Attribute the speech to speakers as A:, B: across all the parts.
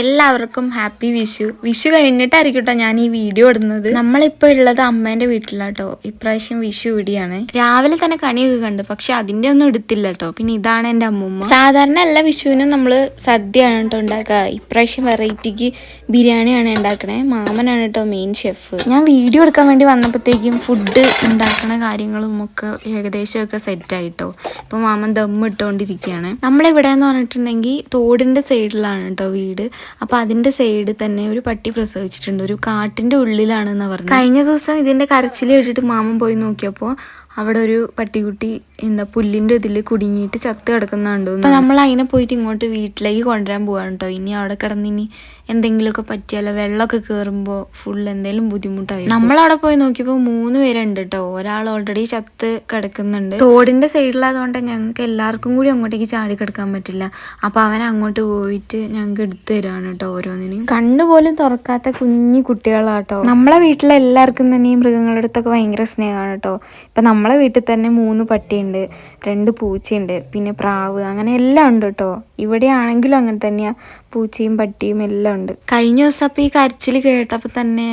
A: എല്ലാവർക്കും ഹാപ്പി വിഷു വിഷു കഴിഞ്ഞിട്ടായിരിക്കും കേട്ടോ ഞാൻ ഈ വീഡിയോ ഇടുന്നത് നമ്മളിപ്പോ ഉള്ളത് അമ്മേന്റെ വീട്ടിലാട്ടോ ഇപ്രാവശ്യം വിഷു ഇടിയാണ് രാവിലെ തന്നെ കണിയൊക്കെ കണ്ട് പക്ഷെ അതിന്റെ ഒന്നും എടുത്തില്ല കേട്ടോ പിന്നെ ഇതാണ് എൻ്റെ അമ്മൂമ്മ സാധാരണ എല്ലാ വിഷുവിനും നമ്മൾ സദ്യയാണ് കേട്ടോ ഉണ്ടാക്കുക ഇപ്രാവശ്യം വെറൈറ്റിക്ക് ബിരിയാണിയാണ് ഉണ്ടാക്കണേ മാമനാണ് കേട്ടോ മെയിൻ ഷെഫ് ഞാൻ വീഡിയോ എടുക്കാൻ വേണ്ടി വന്നപ്പോഴത്തേക്കും ഫുഡ് ഉണ്ടാക്കണ കാര്യങ്ങളും ഒക്കെ ഏകദേശം ഏകദേശമൊക്കെ സെറ്റായിട്ടോ ഇപ്പൊ മാമൻ ദം ഇട്ടുകൊണ്ടിരിക്കുകയാണ് നമ്മളിവിടെ എന്ന് പറഞ്ഞിട്ടുണ്ടെങ്കിൽ തോടിന്റെ സൈഡിലാണ് കേട്ടോ വീട് അപ്പോൾ അതിൻ്റെ സൈഡിൽ തന്നെ ഒരു പട്ടി പ്രസവിച്ചിട്ടുണ്ട് ഒരു കാട്ടിൻ്റെ ഉള്ളിലാണെന്ന് പറഞ്ഞു കഴിഞ്ഞ ദിവസം ഇതിൻ്റെ കരച്ചിൽ കേട്ടിട്ട് മാമൻ പോയി നോക്കിയപ്പോൾ അവിടെ ഒരു പട്ടിക്കുട്ടി എന്താ പുല്ലിൻ്റെ ഇതിൽ കുടുങ്ങിയിട്ട് ചത്ത് കിടക്കുന്നുണ്ട് അപ്പോൾ നമ്മൾ അതിനെ പോയിട്ട് ഇങ്ങോട്ട് വീട്ടിലേക്ക് കൊണ്ടുവരാൻ പോവാണ് കേട്ടോ ഇനി അവിടെ കിടന്ന് ഇനി എന്തെങ്കിലുമൊക്കെ പറ്റിയാലോ വെള്ളമൊക്കെ കയറുമ്പോൾ ഫുൾ എന്തെങ്കിലും ബുദ്ധിമുട്ടായി നമ്മളവിടെ പോയി നോക്കിയപ്പോൾ മൂന്ന് പേരുണ്ട് കേട്ടോ ഒരാൾ ഓൾറെഡി ചത്ത് കിടക്കുന്നുണ്ട് തോടിൻ്റെ സൈഡിലായതുകൊണ്ട് ഞങ്ങൾക്ക് എല്ലാവർക്കും കൂടി അങ്ങോട്ടേക്ക് ചാടി കിടക്കാൻ പറ്റില്ല അപ്പോൾ അവൻ അങ്ങോട്ട് പോയിട്ട് ഞങ്ങൾക്ക് എടുത്തു തരും തരാണ് കേട്ടോ ഓരോന്നിനെയും കണ്ണുപോലും തുറക്കാത്ത കുഞ്ഞു കുട്ടികളാട്ടോ നമ്മളെ വീട്ടിലെ എല്ലാവർക്കും തന്നെ ഈ മൃഗങ്ങളുടെ അടുത്തൊക്കെ ഭയങ്കര സ്നേഹമാണ് കേട്ടോ ഇപ്പം നമ്മളെ വീട്ടിൽ തന്നെ മൂന്ന് പട്ടിയുണ്ട് രണ്ട് പൂച്ചയുണ്ട് പിന്നെ പ്രാവ് അങ്ങനെ എല്ലാം ഉണ്ട് കേട്ടോ ഇവിടെ ആണെങ്കിലും അങ്ങനെ തന്നെയാണ് പൂച്ചയും പട്ടിയും എല്ലാം ഉണ്ട് കഴിഞ്ഞ ദിവസം അപ്പോൾ ഈ കരച്ചിൽ കേട്ടപ്പോൾ തന്നെ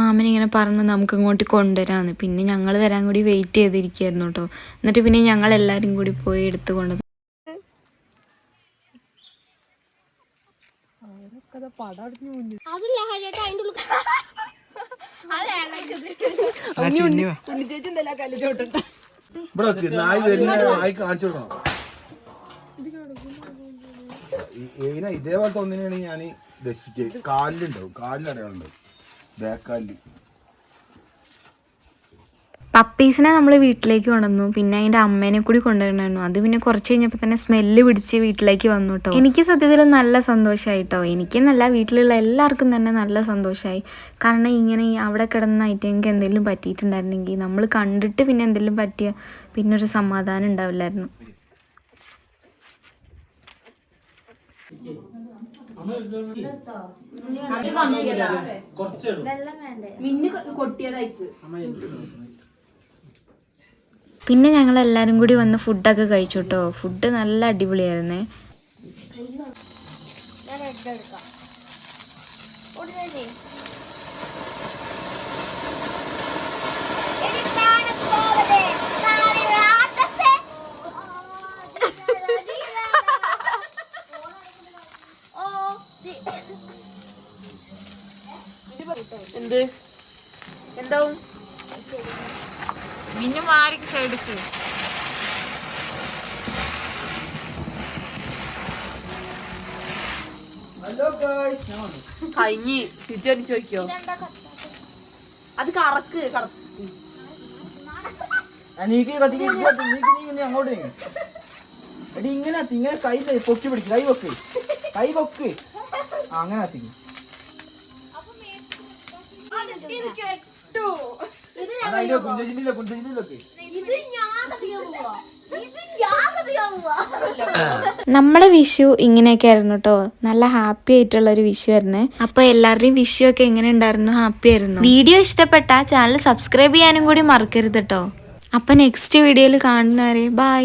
A: മാമൻ ഇങ്ങനെ പറഞ്ഞ് നമുക്ക് ഇങ്ങോട്ട് കൊണ്ടുവരാമെന്ന് പിന്നെ ഞങ്ങൾ വരാൻ കൂടി വെയിറ്റ് ചെയ്തിരിക്കുകയായിരുന്നു കേട്ടോ എന്നിട്ട് പിന്നെ ഞങ്ങൾ എല്ലാവരും കൂടി പോയി എടുത്തു കൊണ്ടു
B: വരുന്ന ഇതേപോലത്തെ ഒന്നിനാണ് ഞാൻ ദശിച്ചത് കാലിലുണ്ടാവും കാലിലടയാളുണ്ടാവും ബാക്കാലിൽ
A: പപ്പീസിനെ നമ്മൾ വീട്ടിലേക്ക് കൊണ്ടുവന്നു പിന്നെ അതിൻ്റെ അമ്മേനെ കൂടി കൊണ്ടുവരണമായിരുന്നു അത് പിന്നെ കുറച്ച് കഴിഞ്ഞപ്പോൾ തന്നെ സ്മെല്ല് പിടിച്ച് വീട്ടിലേക്ക് വന്നു കേട്ടോ എനിക്ക് സത്യത്തിൽ നല്ല എനിക്ക് എനിക്കെന്നല്ല വീട്ടിലുള്ള എല്ലാവർക്കും തന്നെ നല്ല സന്തോഷമായി കാരണം ഇങ്ങനെ അവിടെ കിടന്ന ഐറ്റങ്ങൾക്ക് എന്തെങ്കിലും പറ്റിയിട്ടുണ്ടായിരുന്നെങ്കിൽ നമ്മൾ കണ്ടിട്ട് പിന്നെ എന്തെങ്കിലും പറ്റിയ പിന്നെ ഒരു സമാധാനം ഉണ്ടാവില്ലായിരുന്നു കുറച്ച് വെള്ളം വേണ്ടേ മിന്നു കൊട്ടിയതായിട്ട് പിന്നെ ഞങ്ങൾ എല്ലാവരും കൂടി വന്ന് ഫുഡൊക്കെ കഴിച്ചു കേട്ടോ ഫുഡ് നല്ല അടിപൊളിയായിരുന്നേ
C: എന്ത് എന്താവും
A: മിന്നു മാറി സൈഡിക്ക്
C: കഴിഞ്ഞ് തിരിച്ചടി ചോദിക്കോ അത് കറക്ക്
D: അങ്ങോട്ട് എടി ഇങ്ങനെ ഇങ്ങനെ കൈ പൊക്കി പിടിക്കും കൈ വെക്ക് കൈ വെക്ക് അങ്ങനെ
E: എത്തിക്കും
A: നമ്മളെ വിഷു ഇങ്ങനെയൊക്കെ ആയിരുന്നു കേട്ടോ നല്ല ഹാപ്പി ആയിട്ടുള്ള ഒരു വിഷു ആയിരുന്നു അപ്പൊ എല്ലാവരുടെയും വിഷു ഒക്കെ എങ്ങനെ ഉണ്ടായിരുന്നു ഹാപ്പി ആയിരുന്നു വീഡിയോ ഇഷ്ടപ്പെട്ട ചാനൽ സബ്സ്ക്രൈബ് ചെയ്യാനും കൂടി മറക്കരുത് കേട്ടോ അപ്പൊ നെക്സ്റ്റ് വീഡിയോയിൽ കാണുന്നവരെ ബൈ